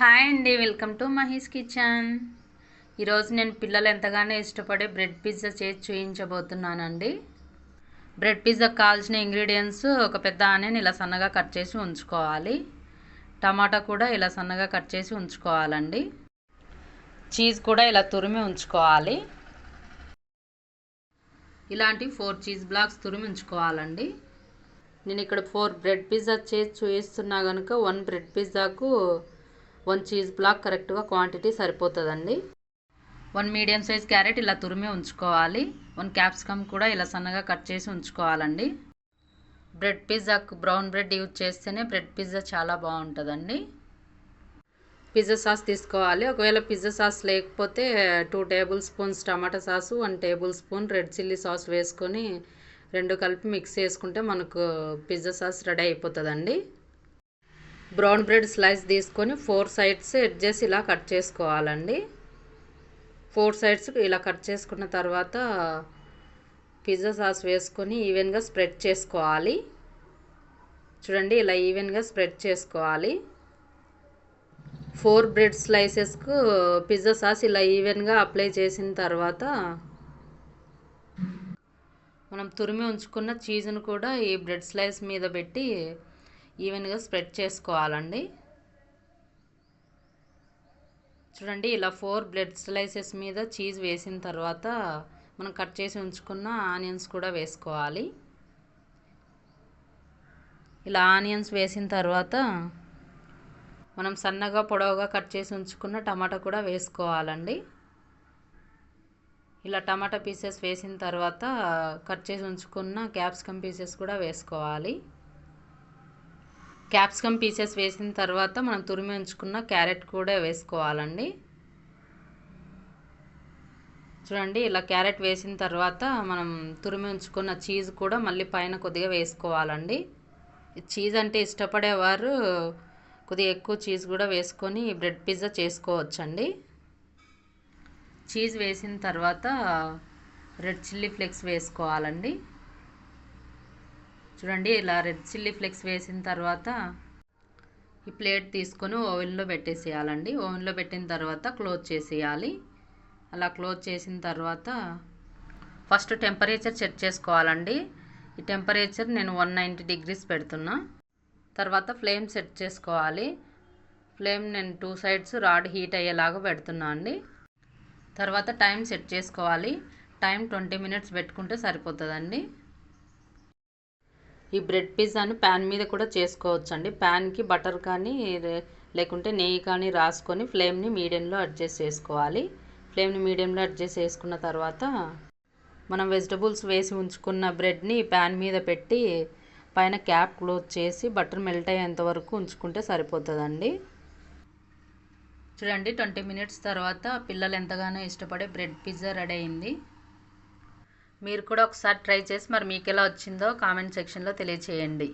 Hi అండి welcome to Mahi's kitchen. ఈరోజు నేను పిల్లలు ఎంతగానో ఇష్టపడే బ్రెడ్ పిజ్జా చేసి చూయించబోతున్నానండి. బ్రెడ్ పిజ్జాకు కావాల్సిన ఇంగ్రీడియంట్స్ ఒక పెద్ద ఆనియన్ ఇలా సన్నగా కట్ చేసి ఉంచుకోవాలి. టమాటా కూడా ఇలా సన్నగా కట్ చేసి ఉంచుకోవాలండి. చీజ్ కూడా ఇలా తురిమి ఉంచుకోవాలి. ఇలాంటి ఫోర్ చీజ్ బ్లాక్స్ తురిమి ఉంచుకోవాలండి. నేను ఇక్కడ ఫోర్ బ్రెడ్ పిజ్జా చేసి చూపిస్తున్నా కనుక వన్ బ్రెడ్ పిజ్జాకు వన్ చీజ్ బ్లాక్ కరెక్ట్గా క్వాంటిటీ సరిపోతుందండి. వన్ మీడియం సైజ్ క్యారెట్ ఇలా తురిమి ఉంచుకోవాలి. వన్ క్యాప్సికమ్ కూడా ఇలా సన్నగా కట్ చేసి ఉంచుకోవాలండి. బ్రెడ్ పిజ్జాకు బ్రౌన్ బ్రెడ్ యూజ్ చేస్తేనే బ్రెడ్ పిజ్జా చాలా బాగుంటుందండి. పిజ్జా సాస్ తీసుకోవాలి. ఒకవేళ పిజ్జా సాస్ లేకపోతే టూ టేబుల్ స్పూన్స్ టమాటా sauce one tablespoon red chilli sauce వేసుకొని రెండు కలిపి మిక్స్ చేసుకుంటే మనకు పిజ్జా సాస్ రెడీ అయిపోతుందండి. బ్రౌన్ బ్రెడ్ స్లైస్ తీసుకొని ఫోర్ సైడ్స్ ఎడ్జెస్ ఇలా కట్ చేసుకోవాలండి. ఫోర్ సైడ్స్ ఇలా కట్ చేసుకున్న తర్వాత పిజ్జా సాస్ వేసుకొని ఈవెన్గా స్ప్రెడ్ చేసుకోవాలి. చూడండి ఇలా ఈవెన్గా స్ప్రెడ్ చేసుకోవాలి. ఫోర్ బ్రెడ్ స్లైసెస్కు పిజ్జా సాస్ ఇలా ఈవెన్గా అప్లై చేసిన తర్వాత మనం తురిమి ఉంచుకున్న చీజ్ను కూడా ఈ బ్రెడ్ స్లైస్ మీద పెట్టి ఈవెన్గా స్ప్రెడ్ చేసుకోవాలండి. చూడండి ఇలా ఫోర్ బ్లడ్ స్లైసెస్ మీద చీజ్ వేసిన తర్వాత మనం కట్ చేసి ఉంచుకున్న ఆనియన్స్ కూడా వేసుకోవాలి. ఇలా ఆనియన్స్ వేసిన తర్వాత మనం సన్నగా పొడవుగా కట్ చేసి ఉంచుకున్న టమాటా కూడా వేసుకోవాలండి. ఇలా టమాటా పీసెస్ వేసిన తర్వాత కట్ చేసి ఉంచుకున్న క్యాప్సికమ్ పీసెస్ కూడా వేసుకోవాలి. క్యాప్సికమ్ పీసెస్ వేసిన తర్వాత మనం తురిమి ఉంచుకున్న క్యారెట్ కూడా వేసుకోవాలండి. చూడండి ఇలా క్యారెట్ వేసిన తర్వాత మనం తురిమి ఉంచుకున్న చీజ్ కూడా మళ్ళీ పైన కొద్దిగా వేసుకోవాలండి. చీజ్ అంటే ఇష్టపడేవారు కొద్దిగా ఎక్కువ చీజ్ కూడా వేసుకొని బ్రెడ్ పిజ్జా చేసుకోవచ్చండి. చీజ్ వేసిన తర్వాత రెడ్ చిల్లీ ఫ్లేక్స్ వేసుకోవాలండి. చూడండి ఇలా రెడ్ చిల్లీ ఫ్లేక్స్ వేసిన తర్వాత ఈ ప్లేట్ తీసుకొని ఓవెన్లో పెట్టేసేయాలండి. ఓవెన్లో పెట్టిన తర్వాత క్లోజ్ చేసేయాలి. అలా క్లోజ్ చేసిన తర్వాత ఫస్ట్ టెంపరేచర్ చెక్ చేసుకోవాలండి. ఈ టెంపరేచర్ నేను వన్ నైంటీ డిగ్రీస్ పెడుతున్నా. తర్వాత ఫ్లేమ్ సెట్ చేసుకోవాలి. ఫ్లేమ్ నేను టూ సైడ్స్ రాడ్ హీట్ అయ్యేలాగా పెడుతున్నా అండి. తర్వాత టైం సెట్ చేసుకోవాలి. టైం ట్వంటీ మినిట్స్ పెట్టుకుంటే సరిపోతుందండి. ఈ బ్రెడ్ పిజ్జాని ప్యాన్ మీద కూడా చేసుకోవచ్చు అండి ప్యాన్కి బటర్ కానీ లేకుంటే నెయ్యి కానీ రాసుకొని ఫ్లేమ్ని మీడియంలో అడ్జస్ట్ చేసుకోవాలి. ఫ్లేమ్ని మీడియంలో అడ్జస్ట్ చేసుకున్న తర్వాత మనం వెజిటబుల్స్ వేసి ఉంచుకున్న బ్రెడ్ని ప్యాన్ మీద పెట్టి పైన క్యాప్ క్లోజ్ చేసి బటర్ మెల్ట్ అయ్యేంత వరకు ఉంచుకుంటే సరిపోతుందండి. చూడండి ట్వంటీ మినిట్స్ తర్వాత పిల్లలు ఎంతగానో ఇష్టపడే బ్రెడ్ పిజ్జా రెడీ అయింది. మీరు కూడా ఒకసారి ట్రై చేసి మరి మీకు ఎలా వచ్చిందో కామెంట్ సెక్షన్లో తెలియచేయండి.